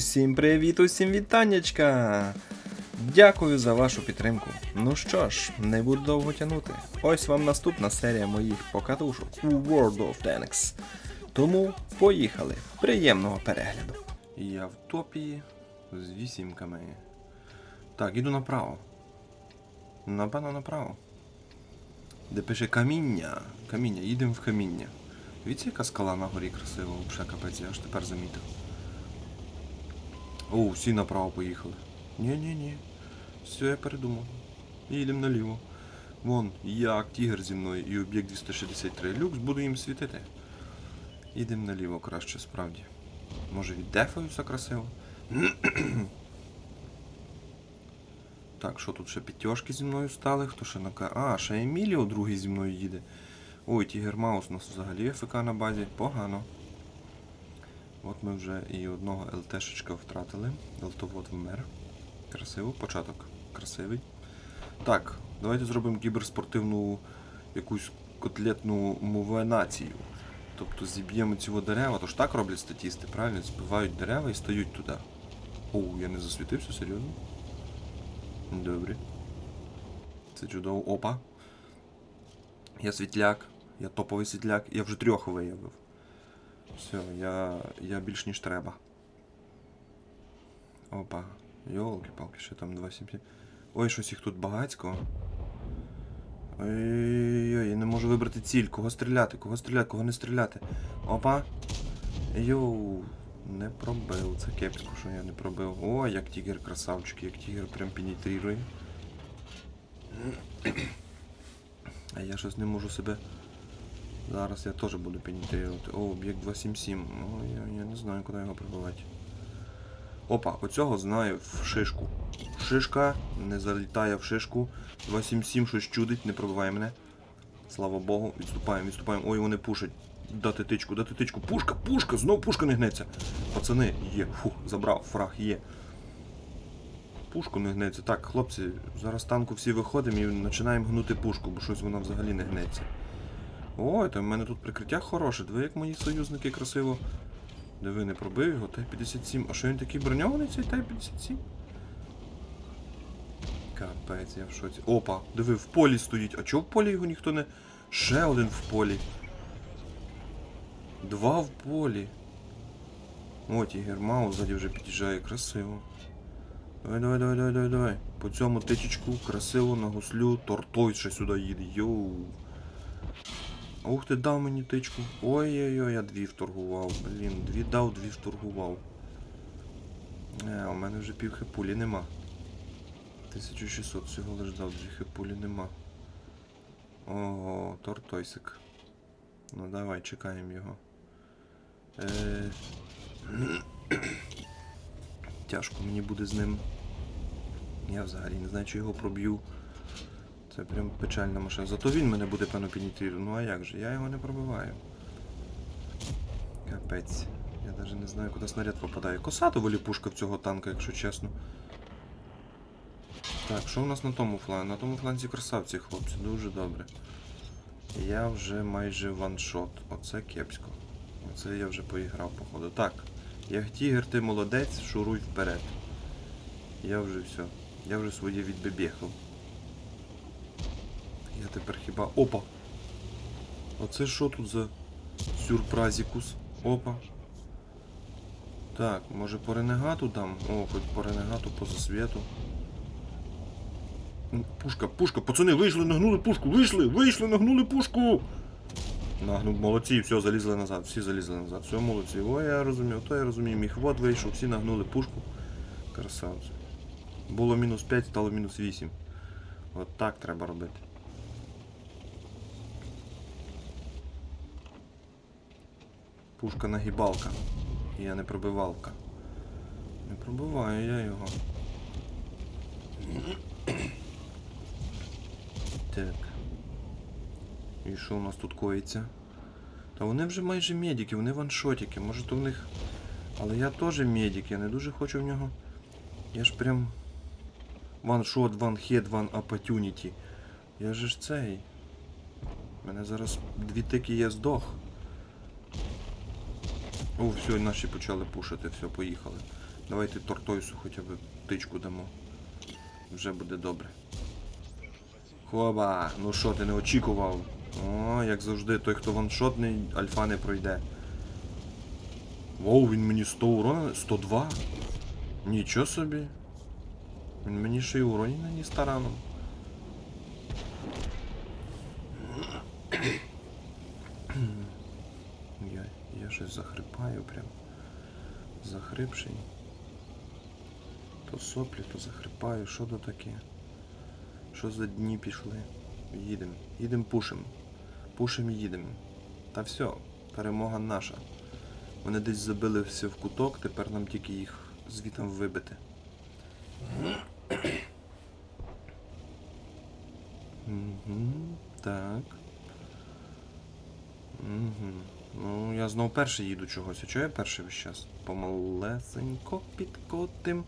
Усім привіт, усім вітаннячка! Дякую за вашу підтримку. Ну що ж, не буду довго тягнути. Ось вам наступна серія моїх покатушок у World of Tanks. Тому поїхали. Приємного перегляду. Я в топі з вісімками. Так, іду направо. Напевно, направо. Де пише каміння. Каміння, їдемо в каміння. Дивіться, яка скала на горі красива, взагалі капець, я аж тепер замітив. О, всі направо поїхали. Ні-ні-ні. Все, я передумав. Їдемо наліво. Вон, як тігр зі мною і об'єкт 263. Люкс, буду їм світити. Їдемо наліво краще, справді. Може віддефаюся красиво. Так, що тут ще п'ятьошки зі мною стали? Хто ще на. А, ще Еміліо другий зі мною їде. Ой, Тігер Маус у нас взагалі ФК на базі. Погано. От ми вже і одного ЛТшечка втратили. Елтовод вмер. Красиво, початок. Красивий. Так, давайте зробимо кіберспортивну якусь котлетну мовенацію. Тобто зіб'ємо ці дерева, то ж так роблять статісти, правильно? Збивають дерева і стають туди. Оу, я не засвітився, серйозно? Добре. Це чудово. Опа. Я світляк, я топовий світляк, я вже трьох виявив. Все, я, я більш ніж треба. Опа. Йолки-палки, ще там 2,7. Ой, щось їх тут багацько. Ой-ой-ой, я не можу вибрати ціль. Кого стріляти, кого стріляти, кого не стріляти. Опа. Йоу. Не пробив. Це кепсько, що я не пробив. О, як тігер красавчик, як тігер прям пенетрує. А я щось не можу себе. Зараз я теж буду пенетрувати. О, об'єкт 277. Ну, я, я не знаю, куди його прибивати. Опа, оцього знаю в шишку. Шишка не залітає в шишку. 277 щось чудить, не пробиває мене. Слава Богу, відступаємо, відступаємо. Ой, вони пушать. Дати тичку, дати тичку. Пушка, пушка, знов пушка не гнеться. Пацани, є. Фух, забрав, фраг є. Пушку не гнеться. Так, хлопці, зараз танку всі виходимо і починаємо гнути пушку, бо щось вона взагалі не гнеться. Ой, то в мене тут прикриття хороше. Диви, як мої союзники красиво. Диви, не пробив його, Т-57. А що він такий броньований цей Т-57? Капець, я в шоці. Опа, диви, в полі стоїть. А чого в полі його ніхто не. Ще один в полі. Два в полі. О, Тігер Маус ззаді вже під'їжджає красиво. Давай, давай, давай, давай, давай, давай. По цьому тичечку красиво на гуслю тортой ще сюди їде. Йоу. Ух ти, дав мені тичку. Ой-ой-ой, я дві вторгував. Блін, дві дав, дві вторгував. Е, у мене вже пів хипулі нема. 1600 всього лиш дав, дві хипулі нема. Ого, тортойсик. Ну давай, чекаємо його. Е... Тяжко мені буде з ним. Я взагалі не знаю, чи його проб'ю. Це прям печальна машина. Зато він мене буде певно пенетрувати. Ну а як же? Я його не пробиваю. Капець. Я навіть не знаю, куди снаряд попадає. Коса доволі пушка в цього танка, якщо чесно. Так, що у нас на тому фланзі? На тому фланзі красавці, хлопці, дуже добре. Я вже майже ваншот. Оце кепсько. Оце я вже поіграв, походу. Так. Як тігр, ти молодець, шуруй вперед. Я вже все. Я вже своє відбебехав. Я тепер хіба... Опа! Оце що тут за сюрпразікус? Опа. Так, може по ренегату дам? О, хоч по ренегату, по засвіту. Пушка, пушка, пацани, вийшли, нагнули пушку, вийшли, вийшли, нагнули пушку! Нагнув, молодці, все, залізли назад, всі залізли назад, все, молодці. Ой, я розумію, то я розумію, міхвод вийшов, всі нагнули пушку. Красавці. Було мінус 5, стало мінус 8. От так треба робити. Пушка нагибалка. Я не пробивалка. Не пробиваю я його. Так. І що у нас тут коїться? Та вони вже майже медики, вони ваншотики. Може то в них. Але я теж медик, я не дуже хочу в нього. Я ж прям. Ваншот, ванхед, ван opportunity. Я же ж цей. У мене зараз дві тики я здох. О, все, наші почали пушити, все, поїхали. Давайте тортойсу хоча б тичку дамо. Вже буде добре. Хоба! Ну що, ти не очікував? О, як завжди, той, хто ваншотний, альфа не пройде. Воу, він мені 100 урона. 102? Нічого собі. Він мені ще й уронів наніс тараном. Я, я щось захрипаю прям. Захрипший. То соплі, то захрипаю. Що то таке? Що за дні пішли? Їдем. Їдем пушим. Пушим і їдем. Та все, перемога наша. Вони десь забили все в куток, тепер нам тільки їх звітом вибити. Угу, так. Угу. Ну, я знов перший їду чогось. А чого я перший весь час? Помалесенько підкотим.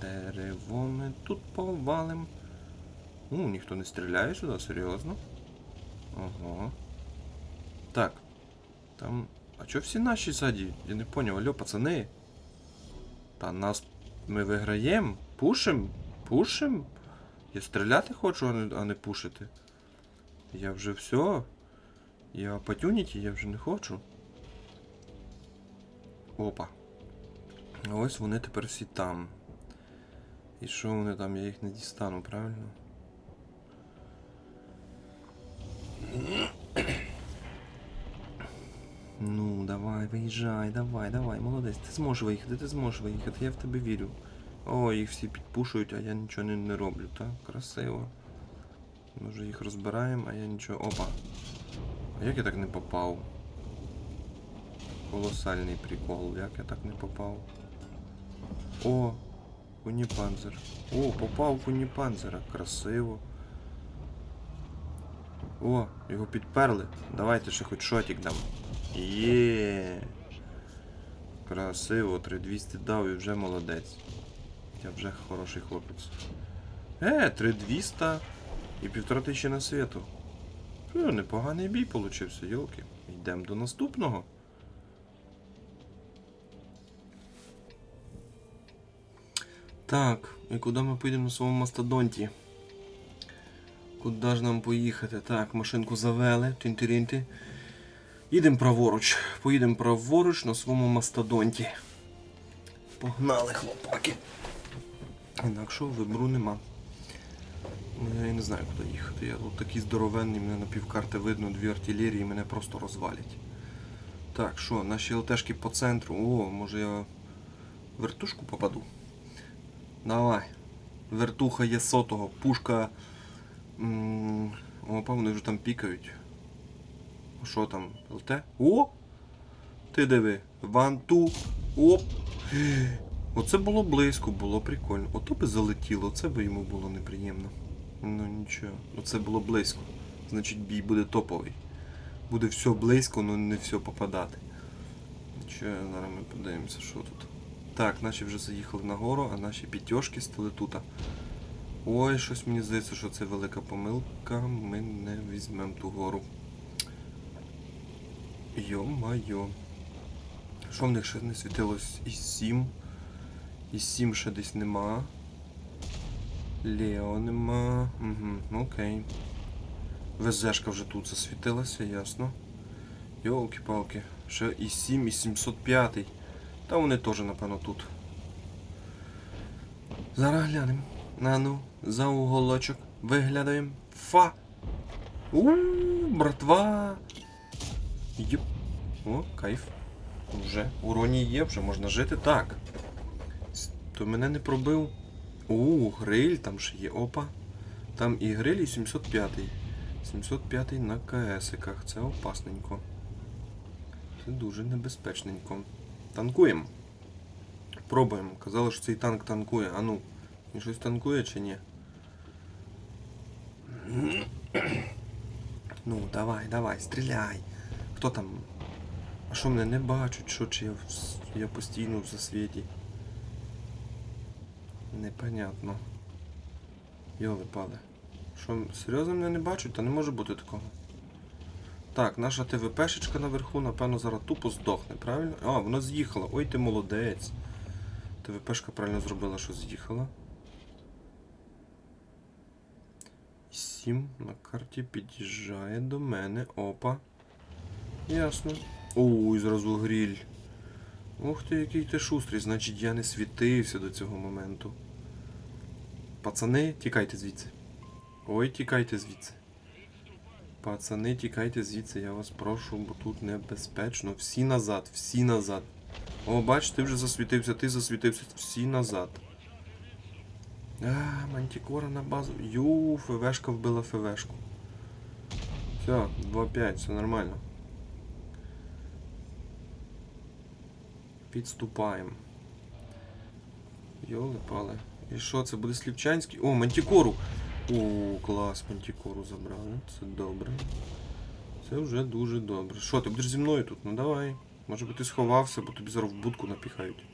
Дерево ми тут повалим. У, ніхто не стріляє сюди, серйозно? Ого. Так. Там. А чого всі наші ззаді? Я не поняв, алло, пацани. Та нас ми виграємо? Пушим? Пушим? Я стріляти хочу, а не, а не пушити. Я вже все. Я патюніті, я вже не хочу. Опа. Ось вони тепер всі там. І що вони там? Я їх не дістану, правильно? Ну, давай, виїжджай, давай, давай, молодець. Ти зможеш виїхати, ти зможеш виїхати, я в тебе вірю. О, їх всі підпушують, а я нічого не, не роблю, так? Красиво. Ми вже їх розбираємо, а я нічого. Опа. А як я так не попав? Колосальний прикол, як я так не попав. О, куніпанзер. О, попав в куніпанзера. Красиво. О, його підперли. Давайте ще хоч шотик дам. Є. Красиво, 3200 дав і вже молодець. Я вже хороший хлопець. Е, 3200 і півтора тисячі на світу. Непоганий бій получився, йолки. Йдемо до наступного. Так, і куди ми поїдемо на своєму мастодонті? Куди ж нам поїхати? Так, машинку завели, тинтиринти. Їдемо праворуч. Поїдемо праворуч на своєму мастодонті. Погнали, хлопаки. Інакшого вибору нема. Ну, Я не знаю, куди їхати. Я тут такий здоровенний, мене на півкарти видно, дві артилерії, мене просто розвалять. Так, що, наші ЛТшки по центру. О, може я вертушку попаду. Давай. Вертуха є сотого. Пушка. Опа, вони вже там пікають. Що там? ЛТ? О! Ти диви. Ванту. Оп! Оце було близько, було прикольно. Ото би залетіло, це би йому було неприємно. Ну нічого, оце було близько. Значить бій буде топовий. Буде все близько, але не все попадати. Нічого, зараз ми подивимося, що тут. Так, наші вже заїхали на гору, а наші п'ятьошки стали тут. Ой, щось мені здається, що це велика помилка. Ми не візьмемо ту гору. Йо-майо. Що в них ще не світилось? І 7. І 7 ще десь нема. Лео нема. Угу, окей. ВЗшка вже тут засвітилася, ясно. Йолки-палки. Ще і 7, і 705. Та вони теж, напевно, тут. Зараз глянемо. На ну, за уголочок. Виглядаємо. Фа! у братва! Йоп. О, кайф. Вже. Уроні є, вже можна жити. Так. То мене не пробив. У, гриль там ще є. Опа. Там і гриль, і 705. 705 на КСиках. Це опасненько. Це дуже небезпечненько. Танкуємо. Пробуємо. Казали, що цей танк танкує. А ну, він щось танкує чи ні? Ну, давай, давай, стріляй. Хто там? А що мене не бачать? Що чи я, в я постійно в засвіті? Непонятно. Йоли пали. Що, серйозно мене не бачать? Та не може бути такого. Так, наша ТВПшечка наверху, напевно, зараз тупо здохне, правильно? А, вона з'їхала. Ой, ти молодець. ТВПшка правильно зробила, що з'їхала. 7 на карті під'їжджає до мене. Опа. Ясно. Ой, зразу гріль. Ух ти, який ти шустрий, значить я не світився до цього моменту. Пацани, тікайте звідси. Ой, тікайте звідси. Пацани, тікайте звідси, я вас прошу, бо тут небезпечно. Всі назад, всі назад. О, бач, ти вже засвітився, ти засвітився, всі назад. А, мантікора на базу. Ю, ФВшка вбила ФВшку. Все, 2-5, все нормально. Підступаємо. Йоли пали. І що, це буде Слівчанський? О, мантікору! О, клас, мантікору забрали. Це добре. Це вже дуже добре. Що, ти будеш зі мною тут? Ну давай. Може би ти сховався, бо тобі зараз в будку напіхають.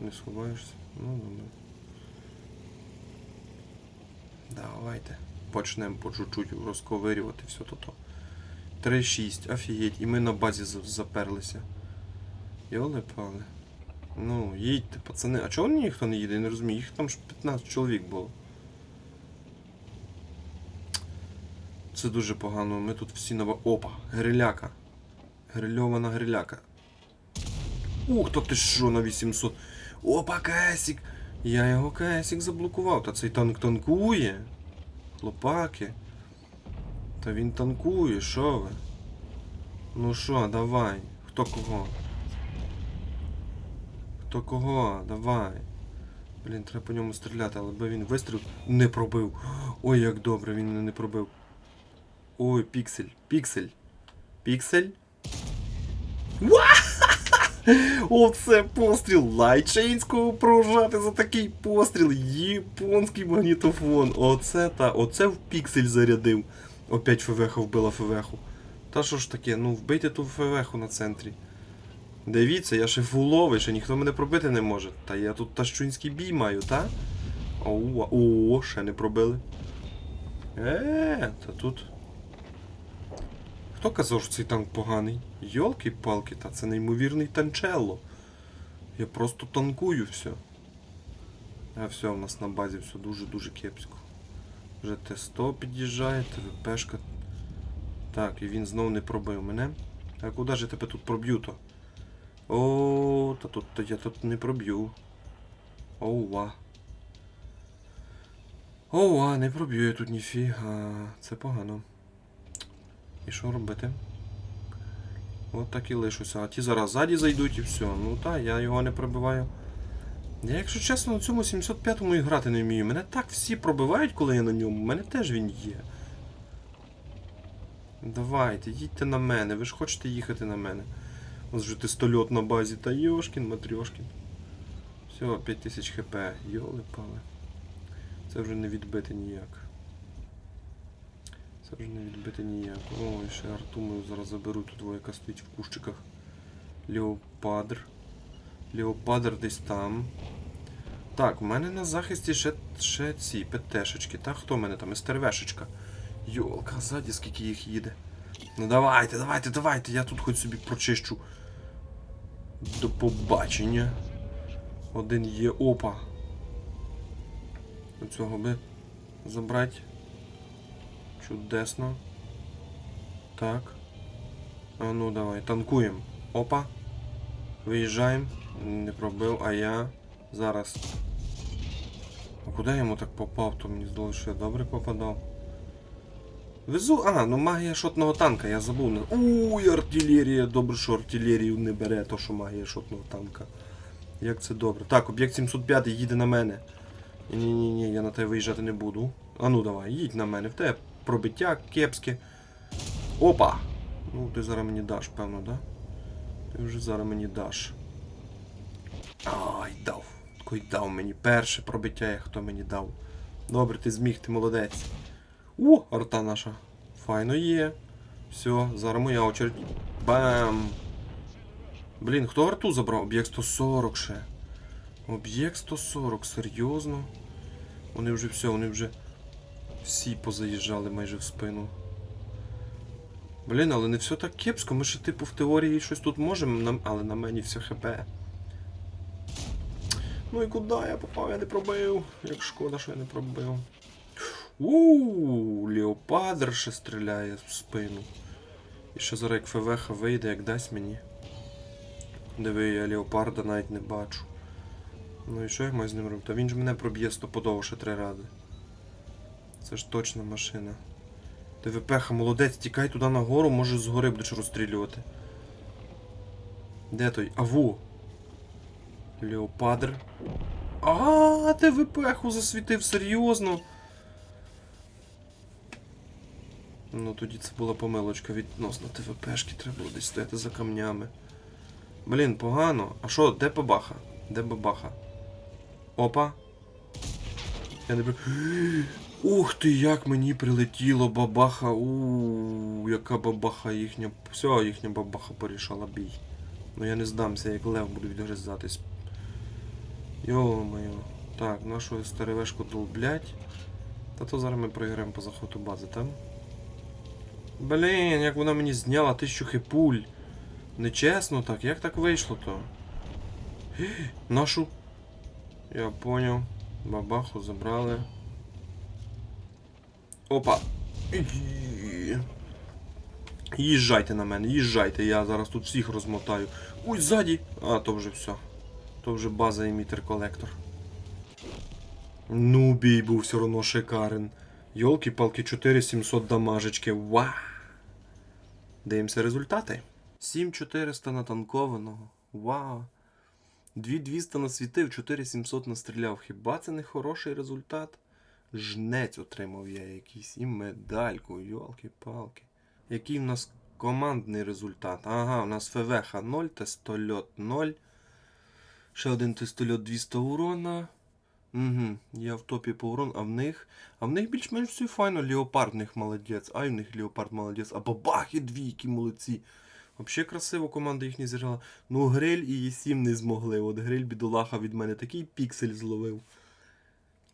Не сховаєшся? Ну, добре. Давайте. Почнемо по чуть-чуть розковирювати все то-то. 3-6, офігеть, і ми на базі заперлися. Йоли пали. Ну, їдьте, пацани. А чого ніхто не їде? Я не розумію. Їх там ж 15 чоловік було. Це дуже погано. Ми тут всі на. Опа, гриляка. Грильована гриляка. Ух, то ти що на 800. Опа, кесік! Я його кесік заблокував. Та цей танк танкує. Хлопаки. Та він танкує, що ви? Ну що, давай. Хто кого? Хто кого? Давай. Блін, треба по ньому стріляти, але би він вистріл не пробив. Ой, як добре, він не пробив. Ой, піксель, піксель. Піксель. Оце постріл лайчейнського прожати за такий постріл. Японський магнітофон. Оце та, оце в піксель зарядив. Опять ФВХ вбила ФВХу. Та що ж таке, ну вбийте ту ФВХу на центрі. Дивіться, я ще фуловий, ще ніхто мене пробити не може. Та я тут тащунський бій маю, та? Оу, о, ще не пробили. Е, та тут. Хто казав, що цей танк поганий? Йолки-палки, та це неймовірний танчелло. Я просто танкую все. А все, у нас на базі все дуже-дуже кепсько. Вже Т-100 під'їжджає, ТВПшка. Так, і він знов не пробив мене. А куди ж я тебе тут проб'ю то? О, та тут та я тут не проб'ю. Оуа. Оуа, не проб'ю я тут ніфіга. Це погано. І що робити? От так і лишуся. А ті зараз ззаді зайдуть і все. Ну та, я його не пробиваю. Я, якщо чесно, на цьому 705-му і грати не вмію. Мене так всі пробивають, коли я на ньому. У мене теж він є. Давайте, їдьте на мене, ви ж хочете їхати на мене. Ось вже тестольот на базі. Та Йошкін, Матрьошкін. Все, 5000 хп. Йоли пали. Це вже не відбити ніяк. Це вже не відбити ніяк. Ой, ще арту мою зараз заберу тут, яка стоїть в кущиках. Леопадр. Леопадр десь там. Так, у мене на захисті ще, ще ці ПТшечки. Та хто в мене там? СТРВшечка. Йолка, ззаді скільки їх їде. Ну давайте, давайте, давайте, я тут хоч собі прочищу. До побачення. Один є опа. Цього би забрати. Чудесно. Так. А ну давай, танкуємо. Опа. Виїжджаємо. Не пробив, а я зараз. А куди я йому так попав, то мені здалося, що я добре попадав. Везу. А, ну магія шотного танка, я забув. Уй, артилерія. Добре, що артилерію не бере, то що магія шотного танка. Як це добре. Так, об'єкт 705 їде на мене. Ні-ні, ні, я на тебе виїжджати не буду. А ну давай, їдь на мене, в тебе пробиття кепське. Опа! Ну, ти зараз мені даш, певно, да? Ти вже зараз мені даш. Ай, дав. Кой дав мені. Перше пробиття, як хто мені дав. Добре, ти зміг, ти молодець. О, арта наша. Файно є. Все, зараз моя очередь. Бам! Блін, хто арту забрав? Об'єкт 140 ще. Об'єкт 140, серйозно? Вони вже все, вони вже всі позаїжджали майже в спину. Блін, але не все так кепсько. Ми ще типу в теорії щось тут можемо, але на мені все хп. Ну і куди я попав? Я не пробив. Як шкода, що я не пробив. Ууу, Леопардр ще стріляє в спину. І ще зараз як ФВХ вийде, як дасть мені. Диви, я Леопарда навіть не бачу. Ну і що я маю з ним робити? Та він ж мене проб'є стопудово ще три рази. Це ж точна машина. ТВПХ, молодець, тікай туди нагору, може згори будеш розстрілювати. Де той? Аву. Леопадр. А, ТВПХу засвітив, серйозно. Ну тоді це була помилочка відносно ТВПшки, треба було десь стояти за камнями. Блін, погано. А що, де бабаха? Де бабаха? Опа. Я не Ух ти, як мені прилетіло бабаха. У, яка бабаха їхня. Все, їхня бабаха порішала бій. Ну я не здамся, як лев буду відгризатись. Йо-моє. Так, нашу старевешку долблять. Та то зараз ми програємо по заходу бази, там. Блін, як вона мені зняла тисячу хипуль. Нечесно так, як так вийшло то? Нашу. Я поняв. Бабаху забрали. Опа. Їжджайте на мене, їжджайте, я зараз тут всіх розмотаю. Ой, ззаді! А, то вже все. То вже база емітер колектор. Ну, бій був все одно шикарен. Йолки-палки 4700 дамажечки. Ва! Дивимося результати. 7400 натанкованого. Вау. 2200 насвітив, 4700 настріляв. Хіба це не хороший результат? Жнець отримав я якийсь і медальку, йолки-палки. Який в нас командний результат? Ага, у нас ФВХ 0, тестольот 0. Ще один тестольот 200 урона. Угу, я в топі по а в них. А в них більш-менш все файно. Леопард в них молодець. Ай, в них Леопард молодець. А бабахи двійки молодці. Взагалі красиво команда їхня зіграла. Ну, гриль і Є7 не змогли. От гриль бідолаха від мене такий піксель зловив.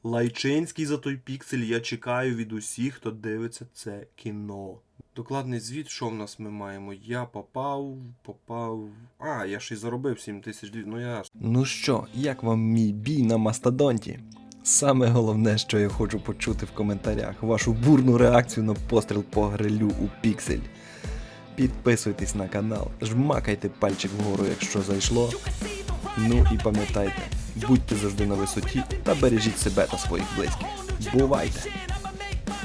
Лайчинський за той піксель я чекаю від усіх, хто дивиться це кіно. Докладний звіт, що в нас ми маємо? Я попав, попав. А, я ще й заробив 7 тисяч. Ну я Ну що, як вам мій бій на мастодонті? Саме головне, що я хочу почути в коментарях, вашу бурну реакцію на постріл по грилю у піксель. Підписуйтесь на канал, жмакайте пальчик вгору, якщо зайшло. Ну і пам'ятайте, будьте завжди на висоті та бережіть себе та своїх близьких. Бувайте!